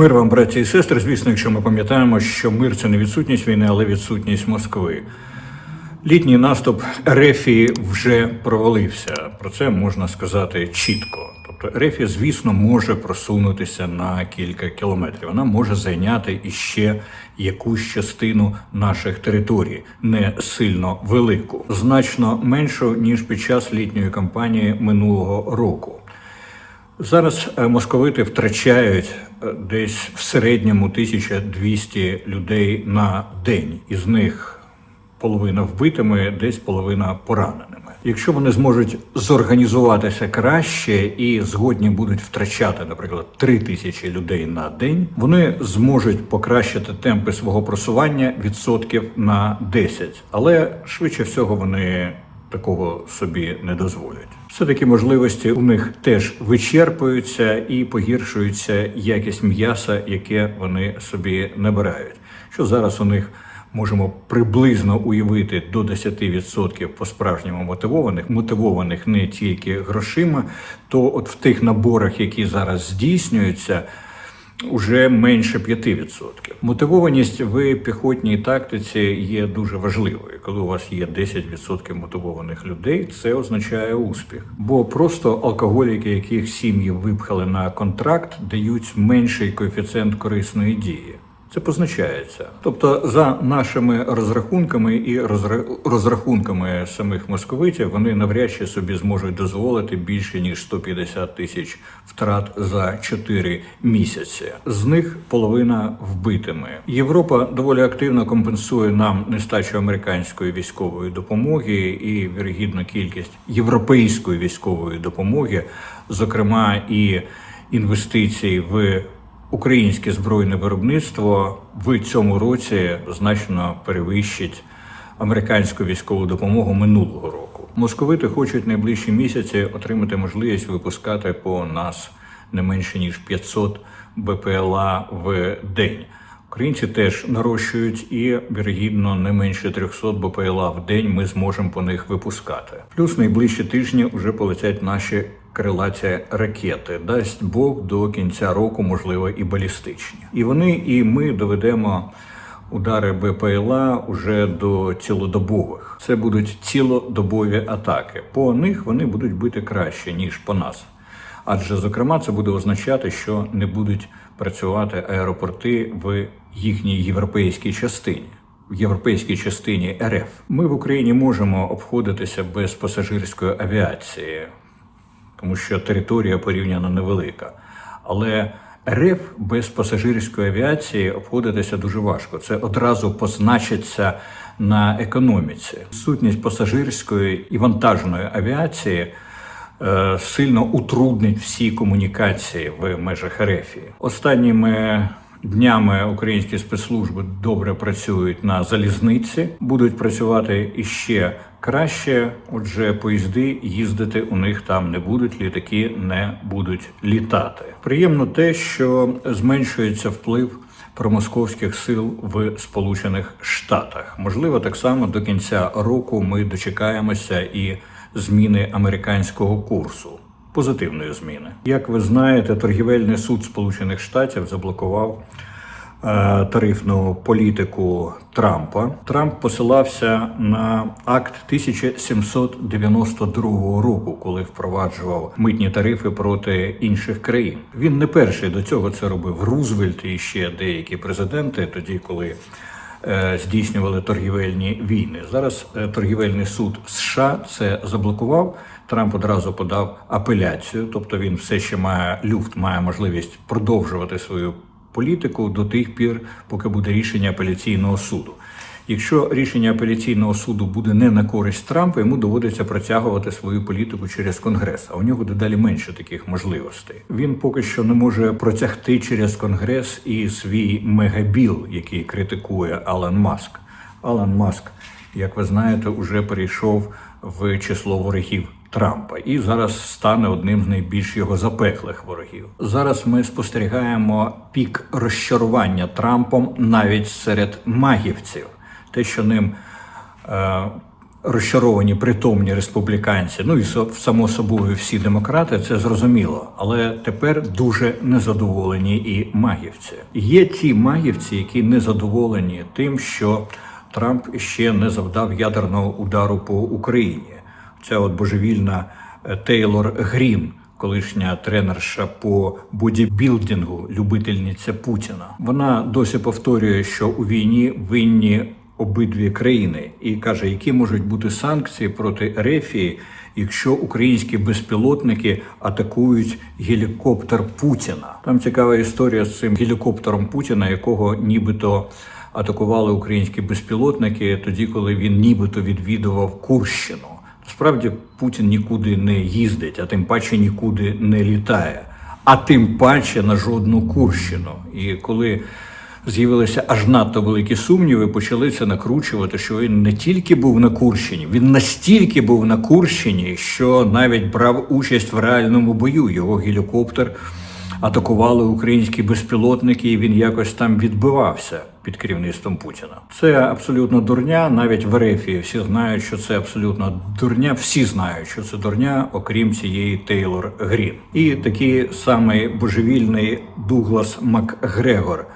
Мир вам, браті і сестри. Звісно, якщо ми пам'ятаємо, що мир це не відсутність війни, але відсутність Москви. Літній наступ Ерефії вже провалився. Про це можна сказати чітко. Тобто Ерефія, звісно, може просунутися на кілька кілометрів. Вона може зайняти іще якусь частину наших територій, не сильно велику, значно меншу ніж під час літньої кампанії минулого року. Зараз е, московити втрачають десь в середньому 1200 людей на день. Із них половина вбитими, десь половина пораненими. Якщо вони зможуть зорганізуватися краще і згодні будуть втрачати, наприклад, 3 тисячі людей на день, вони зможуть покращити темпи свого просування відсотків на 10. Але швидше всього вони такого собі не дозволять. Все таки можливості у них теж вичерпуються і погіршується якість м'яса, яке вони собі набирають. Що зараз у них можемо приблизно уявити до 10% по-справжньому мотивованих, мотивованих не тільки грошима, то от в тих наборах, які зараз здійснюються. Уже менше 5%. Мотивованість в піхотній тактиці є дуже важливою. Коли у вас є 10% мотивованих людей, це означає успіх. Бо просто алкоголіки, яких сім'ї випхали на контракт, дають менший коефіцієнт корисної дії. Це позначається. Тобто, за нашими розрахунками і розра- розрахунками самих московитів, вони навряд чи собі зможуть дозволити більше ніж 150 тисяч втрат за 4 місяці. З них половина вбитими. Європа доволі активно компенсує нам нестачу американської військової допомоги і вірогідно кількість європейської військової допомоги, зокрема і інвестицій в Українське збройне виробництво в цьому році значно перевищить американську військову допомогу минулого року. Московити хочуть найближчі місяці отримати можливість випускати по нас не менше ніж 500 БПЛА в день. Українці теж нарощують і вірогідно не менше 300 БПЛА в день ми зможемо по них випускати. Плюс найближчі тижні вже полетять наші крилаті ракети. Дасть Бог до кінця року, можливо, і балістичні. І вони, і ми доведемо удари БПЛА уже до цілодобових. Це будуть цілодобові атаки. По них вони будуть бити краще ніж по нас. Адже, зокрема, це буде означати, що не будуть працювати аеропорти в їхній європейській частині. В європейській частині РФ ми в Україні можемо обходитися без пасажирської авіації, тому що територія порівняно невелика. Але РФ без пасажирської авіації обходитися дуже важко. Це одразу позначиться на економіці. Сутність пасажирської і вантажної авіації е, сильно утруднить всі комунікації в межах рефі. Останніми днями українські спецслужби добре працюють на залізниці, будуть працювати іще краще. Отже, поїзди їздити у них там не будуть, літаки не будуть літати. Приємно те, що зменшується вплив промосковських сил в Сполучених Штатах. Можливо, так само до кінця року ми дочекаємося і зміни американського курсу. Позитивної зміни, як ви знаєте, торгівельний суд Сполучених Штатів заблокував е, тарифну політику Трампа. Трамп посилався на акт 1792 року, коли впроваджував митні тарифи проти інших країн. Він не перший до цього це робив. Рузвельт і ще деякі президенти, тоді коли здійснювали торгівельні війни. Зараз е, торгівельний суд США це заблокував. Трамп одразу подав апеляцію, тобто він все ще має люфт, має можливість продовжувати свою політику до тих пір, поки буде рішення апеляційного суду. Якщо рішення апеляційного суду буде не на користь Трампа, йому доводиться протягувати свою політику через Конгрес, а у нього дедалі менше таких можливостей. Він поки що не може протягти через Конгрес і свій мегабіл, який критикує Алан Маск. Алан Маск, як ви знаєте, уже перейшов в число ворогів Трампа і зараз стане одним з найбільш його запеклих ворогів. Зараз ми спостерігаємо пік розчарування Трампом навіть серед магівців. Те, що ним е, розчаровані притомні республіканці, ну і само собою всі демократи, це зрозуміло. Але тепер дуже незадоволені і магівці. Є ті магівці, які незадоволені тим, що Трамп ще не завдав ядерного удару по Україні. Ця от божевільна е, Тейлор Грін, колишня тренерша по бодібілдингу, любительниця Путіна. Вона досі повторює, що у війні винні обидві країни, і каже, які можуть бути санкції проти Ерефії, якщо українські безпілотники атакують гелікоптер Путіна. Там цікава історія з цим гелікоптером Путіна, якого нібито атакували українські безпілотники тоді, коли він нібито відвідував Курщину. Насправді Путін нікуди не їздить, а тим паче нікуди не літає, а тим паче на жодну Курщину. І коли з'явилися аж надто великі сумніви, почали це накручувати, що він не тільки був на Курщині, він настільки був на Курщині, що навіть брав участь в реальному бою. Його гелікоптер атакували українські безпілотники, і він якось там відбивався під керівництвом Путіна. Це абсолютно дурня. Навіть в Ерефії всі знають, що це абсолютно дурня. Всі знають, що це дурня, окрім цієї Тейлор Грін. І такий самий божевільний Дуглас Макгрегор.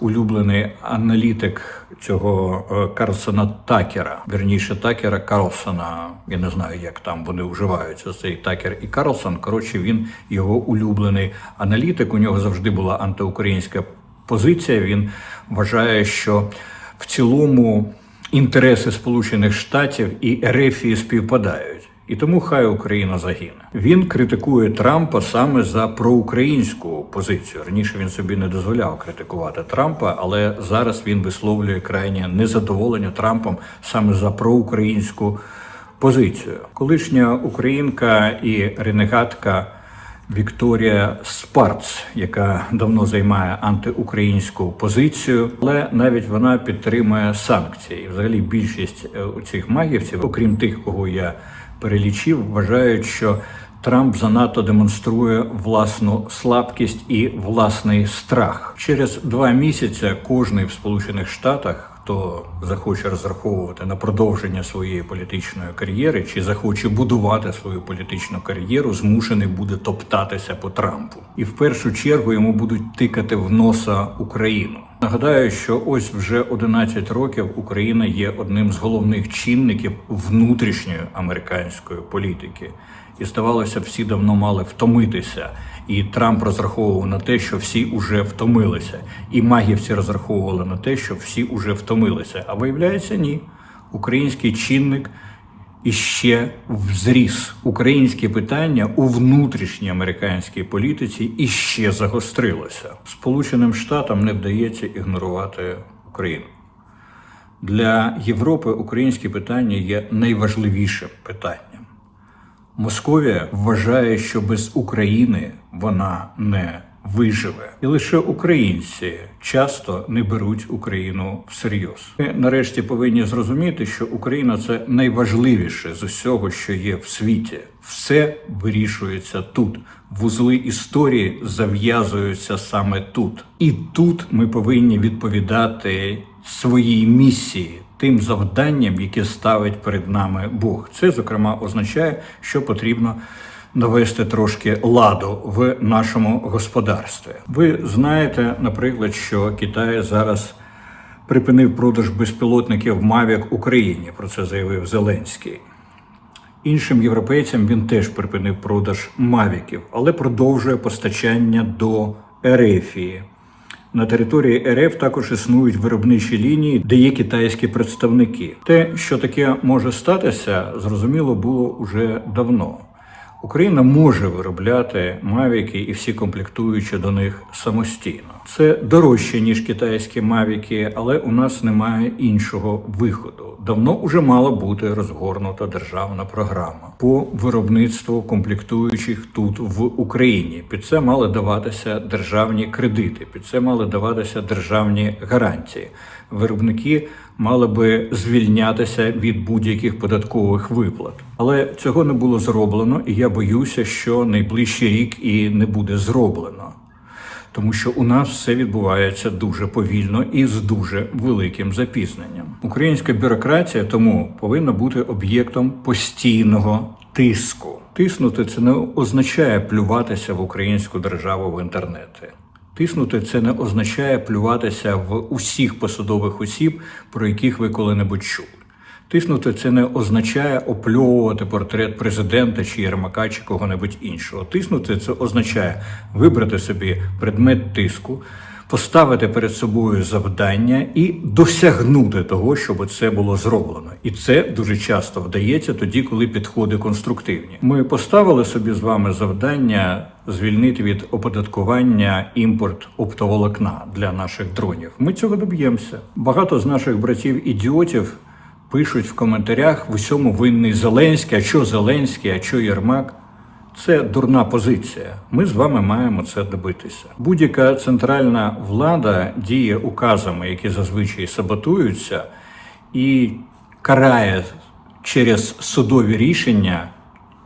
Улюблений аналітик цього е, Карлсона Такера, вірніше Такера Карлсона. Я не знаю, як там вони вживаються. Цей Такер і Карлсон. Коротше, він його улюблений аналітик. У нього завжди була антиукраїнська позиція. Він вважає, що в цілому інтереси Сполучених Штатів і Ерефії співпадають. І тому хай Україна загине. Він критикує Трампа саме за проукраїнську позицію. Раніше він собі не дозволяв критикувати Трампа, але зараз він висловлює крайнє незадоволення Трампом саме за проукраїнську позицію. Колишня українка і ренегатка Вікторія Спарц, яка давно займає антиукраїнську позицію, але навіть вона підтримує санкції. Взагалі, більшість е, у цих магівців, окрім тих, кого я перелічив, вважають, що Трамп занадто демонструє власну слабкість і власний страх. Через два місяці кожний в Сполучених Штатах. Хто захоче розраховувати на продовження своєї політичної кар'єри чи захоче будувати свою політичну кар'єру, змушений буде топтатися по Трампу, і в першу чергу йому будуть тикати в носа Україну. Нагадаю, що ось вже 11 років Україна є одним з головних чинників внутрішньої американської політики, і здавалося, всі давно мали втомитися. І Трамп розраховував на те, що всі уже втомилися, і магівці розраховували на те, що всі уже втомилися. А виявляється, ні. Український чинник іще взріс. Українське питання у внутрішній американській політиці іще загострилося. Сполученим Штатам не вдається ігнорувати Україну. Для Європи українське питання є найважливішим питанням. Московія вважає, що без України вона не виживе, і лише українці часто не беруть Україну всерйоз. Ми нарешті повинні зрозуміти, що Україна це найважливіше з усього, що є в світі. Все вирішується тут. Вузли історії зав'язуються саме тут, і тут ми повинні відповідати своїй місії тим завданням, яке ставить перед нами Бог. Це, зокрема, означає, що потрібно навести трошки ладу в нашому господарстві. Ви знаєте, наприклад, що Китай зараз припинив продаж безпілотників Mavic Україні. Про це заявив Зеленський. Іншим європейцям він теж припинив продаж мавіків, але продовжує постачання до Ерефії. На території РФ також існують виробничі лінії, де є китайські представники. Те, що таке може статися, зрозуміло було уже давно. Україна може виробляти мавіки і всі комплектуючі до них самостійно. Це дорожче ніж китайські мавіки, але у нас немає іншого виходу. Давно уже мала бути розгорнута державна програма по виробництву комплектуючих тут в Україні. Під це мали даватися державні кредити, під це мали даватися державні гарантії. Виробники мали би звільнятися від будь-яких податкових виплат. Але цього не було зроблено, і я боюся, що найближчий рік і не буде зроблено. тому що у нас все відбувається дуже повільно і з дуже великим запізненням. Українська бюрократія тому повинна бути об'єктом постійного тиску. Тиснути це не означає плюватися в українську державу в інтернеті. Тиснути це не означає плюватися в усіх посадових осіб, про яких ви коли-небудь чули. Тиснути це не означає опльовувати портрет президента чи Єрмака чи кого-небудь іншого. Тиснути це означає вибрати собі предмет тиску, поставити перед собою завдання і досягнути того, щоб це було зроблено. І це дуже часто вдається тоді, коли підходи конструктивні. Ми поставили собі з вами завдання звільнити від оподаткування імпорт оптоволокна для наших дронів. Ми цього доб'ємося. Багато з наших братів ідіотів пишуть в коментарях в усьому винний Зеленський, а що Зеленський, а що Єрмак. Це дурна позиція. Ми з вами маємо це добитися. Будь-яка центральна влада діє указами, які зазвичай саботуються, і карає через судові рішення.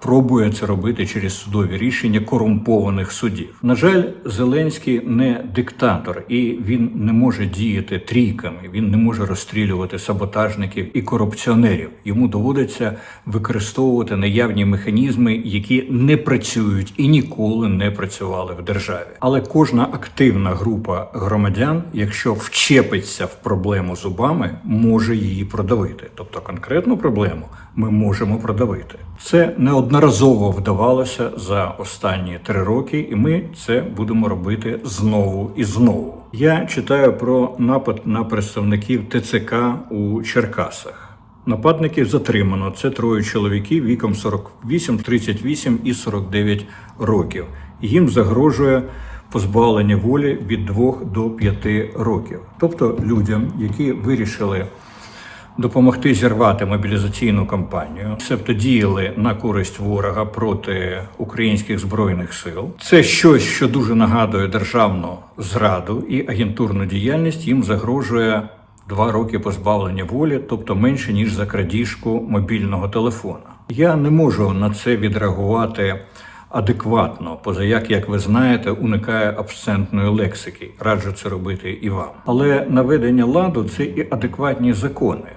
Пробує це робити через судові рішення корумпованих судів. На жаль, Зеленський не диктатор, і він не може діяти трійками. Він не може розстрілювати саботажників і корупціонерів. Йому доводиться використовувати наявні механізми, які не працюють і ніколи не працювали в державі. Але кожна активна група громадян, якщо вчепиться в проблему зубами, може її продавити. Тобто конкретну проблему ми можемо продавити. Це неодноразово вдавалося за останні три роки, і ми це будемо робити знову і знову. Я читаю про напад на представників ТЦК у Черкасах. Нападників затримано. Це троє чоловіків віком 48, 38 і 49 років. Їм загрожує позбавлення волі від 2 до 5 років. Тобто людям, які вирішили допомогти зірвати мобілізаційну кампанію, себто діяли на користь ворога проти українських збройних сил. Це щось, що дуже нагадує державну зраду і агентурну діяльність. Їм загрожує два роки позбавлення волі, тобто менше ніж за крадіжку мобільного телефона. Я не можу на це відреагувати. Адекватно, позаяк, як ви знаєте, уникає абсцентної лексики. Раджу це робити і вам. Але наведення ладу це і адекватні закони.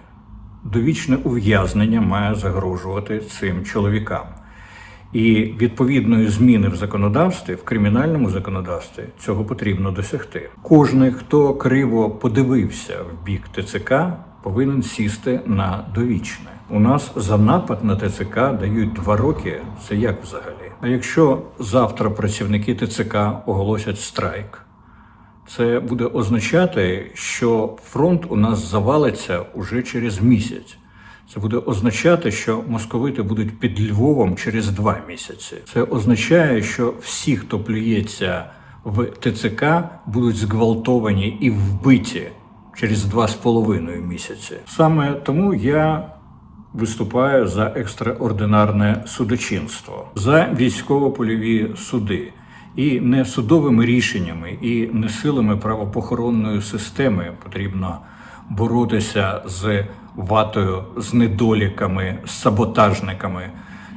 Довічне ув'язнення має загрожувати цим чоловікам. І відповідної зміни в законодавстві, в кримінальному законодавстві, цього потрібно досягти. Кожний, хто криво подивився в бік ТЦК, повинен сісти на довічне. У нас за напад на ТЦК дають два роки. Це як взагалі? А якщо завтра працівники ТЦК оголосять страйк, це буде означати, що фронт у нас завалиться уже через місяць. Це буде означати, що московити будуть під Львовом через два місяці. Це означає, що всі, хто плюється в ТЦК, будуть зґвалтовані і вбиті через два з половиною місяці. Саме тому я виступаю за екстраординарне судочинство, за військово-польові суди. І не судовими рішеннями, і не силами правопохоронної системи потрібно боротися з ватою, з недоліками, з саботажниками.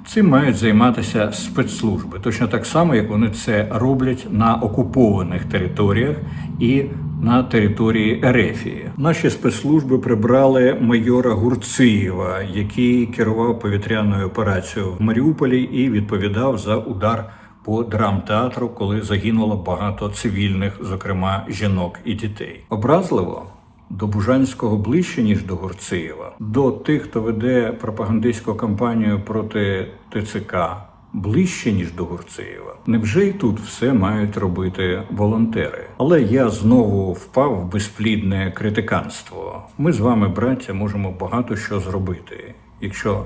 Цим мають займатися спецслужби, точно так само, як вони це роблять на окупованих територіях і на території Ерефії. Наші спецслужби прибрали майора Гурциєва, який керував повітряною операцією в Маріуполі і відповідав за удар по драмтеатру, коли загинуло багато цивільних, зокрема жінок і дітей. Образливо до Бужанського ближче ніж до Гурциєва, до тих, хто веде пропагандистську кампанію проти ТЦК. Ближче ніж до Гурциєва. Невже й тут все мають робити волонтери? Але я знову впав в безплідне критиканство. Ми з вами, браття, можемо багато що зробити, якщо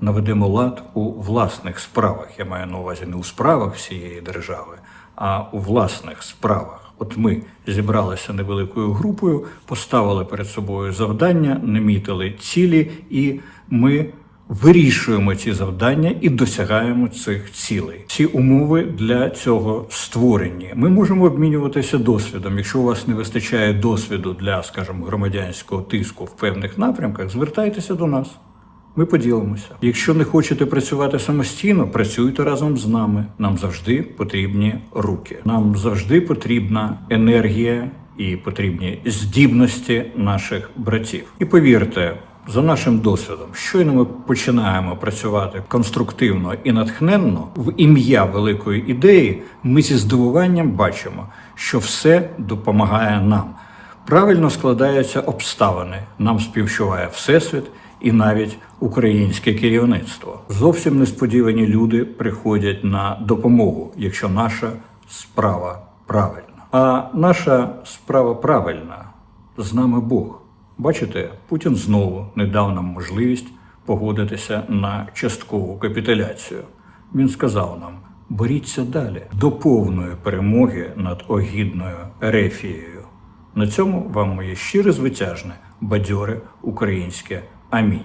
наведемо лад у власних справах. Я маю на увазі не у справах всієї держави, а у власних справах. От ми зібралися невеликою групою, поставили перед собою завдання, намітили цілі, і ми вирішуємо ці завдання і досягаємо цих цілей. Ці умови для цього створені. Ми можемо обмінюватися досвідом. Якщо у вас не вистачає досвіду для, скажімо, громадянського тиску в певних напрямках, звертайтеся до нас. Ми поділимося. Якщо не хочете працювати самостійно, працюйте разом з нами. Нам завжди потрібні руки. Нам завжди потрібна енергія і потрібні здібності наших братів. І повірте. За нашим досвідом, щойно ми починаємо працювати конструктивно і натхненно в ім'я великої ідеї, ми зі здивуванням бачимо, що все допомагає нам. Правильно складаються обставини. Нам співчуває Всесвіт і навіть українське керівництво. Зовсім несподівані люди приходять на допомогу, якщо наша справа правильна. А наша справа правильна з нами Бог. Бачите, Путін знову не дав нам можливість погодитися на часткову капітуляцію. Він сказав нам: боріться далі до повної перемоги над огідною Ерефією. На цьому вам моє щире звитяжне, бадьоре українське амінь.